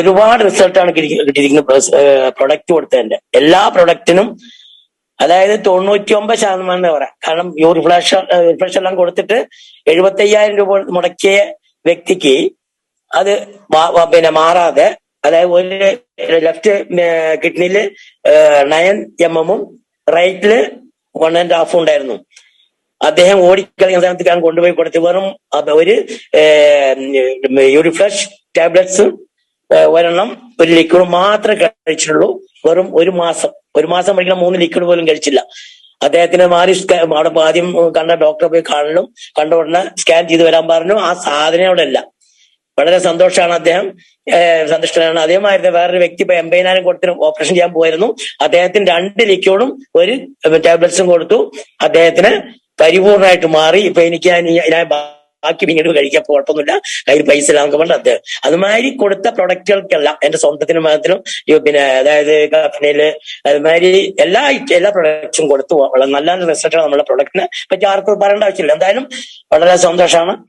ഒരുപാട് റിസൾട്ടാണ് കിട്ടിയിരിക്കുന്നത് പ്രൊഡക്റ്റ് കൊടുത്തതിന്റെ. എല്ലാ പ്രൊഡക്റ്റിനും അതായത് തൊണ്ണൂറ്റി ഒമ്പത് ശതമാനം എന്ന് പറയാം. കാരണം ഈ ഫ്ലാഷ് റിഫ്ലാഷ് എല്ലാം കൊടുത്തിട്ട് എഴുപത്തി അയ്യായിരം രൂപ മുടക്കിയ വ്യക്തിക്ക് അത് പിന്നെ മാറാതെ അതായത് ഒരു ലെഫ്റ്റ് കിഡ്നിയിൽ നയൻ എം എമ്മും റൈറ്റിൽ വൺ ആൻഡ് ഹാഫും ഉണ്ടായിരുന്നു. അദ്ദേഹം ഓടിക്കളിക്കുന്ന സമയത്ത് കൊണ്ടുപോയി കൊടുത്ത് വെറും ഒരു യൂറിഫ്ലഷ് ടാബ്ലറ്റ്സ് ഒരെണ്ണം ഒരു ലിക്വിഡ് മാത്രമേ കഴിച്ചിട്ടുള്ളൂ. വെറും ഒരു മാസം. ഒരു മാസം കഴിക്കുന്ന മൂന്ന് ലിക്വിഡ് പോലും കഴിച്ചില്ല. അദ്ദേഹത്തിന് മാറി അവിടെ ആദ്യം കണ്ട ഡോക്ടറെ പോയി കാണലും കണ്ട ഉടനെ സ്കാൻ ചെയ്ത് വരാൻ പറഞ്ഞു. ആ സാധനം അവിടെ അല്ല വളരെ സന്തോഷമാണ് അദ്ദേഹം. സന്തുഷ്ടനാണ്. അതേമാതിരി വേറൊരു വ്യക്തി ഇപ്പൊ എൺപതിനായിരം കൊടുത്തിന് ഓപ്പറേഷൻ ചെയ്യാൻ പോയിരുന്നു. അദ്ദേഹത്തിന് രണ്ട് ലിക്വിഡും ഒരു ടാബ്ലറ്റ്സും കൊടുത്തു. അദ്ദേഹത്തിന് പരിപൂർണമായിട്ട് മാറി. ഇപ്പൊ എനിക്ക് ഞാൻ ബാക്കി പിന്നീട് കഴിക്കാൻ കുഴപ്പമൊന്നുമില്ല കയ്യിൽ പൈസ ഇല്ല നമുക്ക് പറഞ്ഞത് അദ്ദേഹം. അതുമാതിരി കൊടുത്ത പ്രൊഡക്റ്റുകൾക്കെല്ലാം എന്റെ സ്വന്തത്തിന് ഈ പിന്നെ അതായത് കഫനയിൽ അതുമാതിരി എല്ലാ എല്ലാ പ്രൊഡക്ട്സും കൊടുത്തു. വളരെ നല്ല റിസൾട്ടാണ് നമ്മുടെ പ്രൊഡക്റ്റിനെ പറ്റി ആർക്കും പറയേണ്ട ആവശ്യമില്ല. എന്തായാലും വളരെ സന്തോഷമാണ്.